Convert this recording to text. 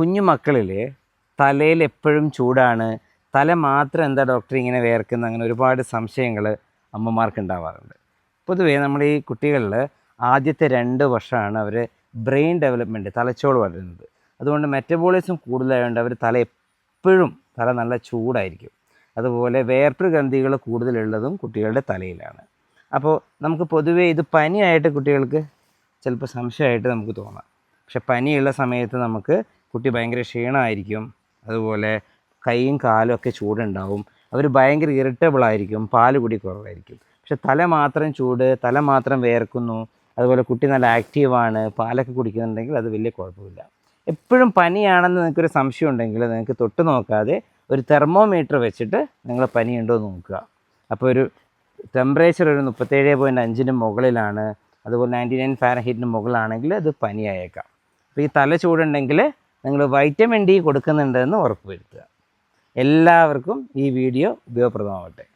കുഞ്ഞു മക്കളിൽ തലയിൽ എപ്പോഴും ചൂടാണ്. തല മാത്രം എന്താ ഡോക്ടർ ഇങ്ങനെ വേർക്കുന്ന അങ്ങനെ ഒരുപാട് സംശയങ്ങൾ അമ്മമാർക്ക് ഉണ്ടാവാറുണ്ട് പൊതുവേ നമ്മൾ ഈ കുട്ടികളിൽ ആദ്യത്തെ രണ്ട് വർഷമാണ് അവർ ബ്രെയിൻ ഡെവലപ്മെന്റ് തലച്ചോറ് വളരുന്നത്. അതുകൊണ്ട് മെറ്റബോളിസം കൂടുതലായതുകൊണ്ട് അവർ തല എപ്പോഴും തല നല്ല ചൂടായിരിക്കും. അതുപോലെ വേർപ്പ് ഗ്രന്ഥികൾ കൂടുതലുള്ളതും കുട്ടികളുടെ തലയിലാണ്. അപ്പോൾ നമുക്ക് പൊതുവേ ഇത് പനിയായിട്ട് കുട്ടികൾക്ക് ചിലപ്പോൾ സംശയമായിട്ട് നമുക്ക് തോന്നാം. പക്ഷെ പനിയുള്ള സമയത്ത് നമുക്ക് കുട്ടി ഭയങ്കര ക്ഷീണമായിരിക്കും അതുപോലെ കൈയും കാലും ഒക്കെ ചൂടുണ്ടാവും. അവർ ഭയങ്കര ഇറിറ്റബിൾ ആയിരിക്കും. പാൽ കുടി കുറവായിരിക്കും. പക്ഷെ തല മാത്രം ചൂട് തല മാത്രം വേർക്കുന്നു അതുപോലെ കുട്ടി നല്ല ആക്റ്റീവാണ് പാലൊക്കെ കുടിക്കുന്നുണ്ടെങ്കിൽ അത് വലിയ കുഴപ്പമില്ല. എപ്പോഴും പനിയാണെന്ന് നിങ്ങൾക്കൊരു സംശയം ഉണ്ടെങ്കിൽ നിങ്ങൾക്ക് തൊട്ട് നോക്കാതെ ഒരു തെർമോമീറ്റർ വെച്ചിട്ട് നിങ്ങൾ പനിയുണ്ടോ എന്ന് നോക്കുക. അപ്പോൾ ഒരു ടെമ്പറേച്ചർ ഒരു മുപ്പത്തേഴ് പോയിന്റ് അഞ്ചിന് മുകളിലാണ്. അതുപോലെ നയന്റി നയൻ ഫാരൻഹീറ്റിന് മുകളിലാണെങ്കിൽ അത് പനിയായേക്കാം. അപ്പോൾ ഈ തല ചൂടുണ്ടെങ്കിൽ നിങ്ങൾ വൈറ്റമിൻ ഡി കൊടുക്കുന്നുണ്ടെന്ന് ഉറപ്പുവരുത്തുക. എല്ലാവർക്കും ഈ വീഡിയോ ഉപയോഗപ്രദമാവട്ടെ.